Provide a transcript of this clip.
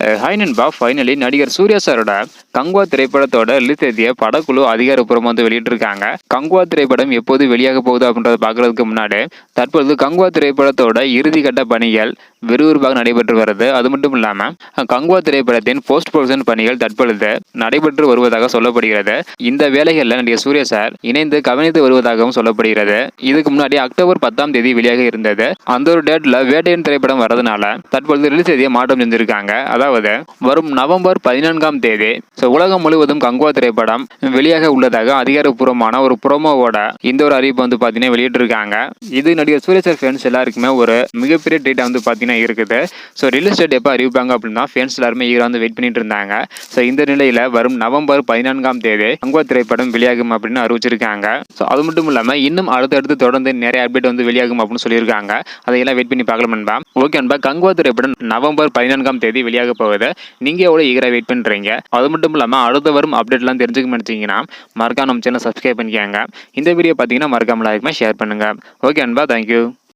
Hi நண்பா finally நடிகர் சூர்யா சாரோட கங்குவா திரைப்படத்தோட ரிலீஸ் தேதியை படக்குழு அதிகாரப்பூர்வமாக வந்து வெளியிட்டிருக்காங்க. கங்குவா திரைப்படம் எப்போது வெளியாக போகுது அப்படின்றத பார்க்கறதுக்கு முன்னாடி தற்பொழுது கங்குவா திரைப்படத்தோட இறுதி கட்ட பணிகள் விறுவிறுப்பாக நடைபெற்று வருது. அது மட்டும் இல்லாமல் கங்குவா திரைப்படத்தின் போஸ்ட் ப்ரொடக்ஷன் பணிகள் தற்பொழுது நடைபெற்று வருவதாக சொல்லப்படுகிறது. இந்த வேலைகளில் நடிகர் சூர்யா சார் இணைந்து கவனித்து வருவதாகவும் சொல்லப்படுகிறது. இதுக்கு முன்னாடி அக்டோபர் பத்தாம் தேதி வெளியாக இருந்தது. அந்த ஒரு டேட்டில் வேட்டையன் திரைப்படம் வரதுனால தற்பொழுது ரிலீஸ் தேதியை மாற்றம் செஞ்சிருக்காங்க. அதாவது அதாவது வரும் நவம்பர் பதினான்காம் தேதி. ஸோ உலகம் முழுவதும் கங்குவா திரைப்படம் வெளியாக உள்ளதாக அதிகாரப்பூர்வமான ஒரு ப்ரோமோவோட இந்த ஒரு அறிவிப்பு வந்து பார்த்தீங்கன்னா வெளியிட்டிருக்காங்க. இது நடிகர் சூர்யா சார் ஃபேன்ஸ் எல்லாருக்குமே ஒரு மிகப்பெரிய ட்ரீட்டாக வந்து பார்த்தீங்கன்னா இருக்குது. ஸோ ரிலீஸ் டேட் எப்போ அறிவிப்பாங்க அப்படின்னா ஃபேன்ஸ் எல்லாருமே ஈராக வந்து வெயிட் பண்ணிட்டு இருந்தாங்க. ஸோ இந்த நிலையில் வரும் நவம்பர் பதினான்காம் தேதி கங்குவா திரைப்படம் வெளியாகும் அப்படின்னு அறிவிச்சிருக்காங்க. ஸோ அது மட்டும் இல்லாமல் இன்னும் அடுத்தடுத்து தொடர்ந்து நிறைய அப்டேட் வந்து வெளியாகும் அப்படின்னு சொல்லியிருக்காங்க. அதையெல்லாம் வெயிட் பண்ணி பார்க்கலாம் நண்பா. ஓகே நண்பா கங்குவா திரைப்படம் நவம்பர் பதினான்காம் தேதி வெளியாக போகுது. நீங்கள் எவ்வளோ ஈகராக வெயிட் பண்ணுறீங்க அது மட்டும் இல்லாமல் அடுத்த வரும் அப்டேட்லாம் தெரிஞ்சுக்க நினச்சிங்கன்னா மறக்காம நம்ம சேனல் சப்ஸ்கிரைப் பண்ணிக்கோங்க. இந்த வீடியோ பார்த்தீங்கன்னா மறக்காமல் லைக்மா ஷேர் பண்ணுங்கள் ஓகே அன்பா தேங்க்யூ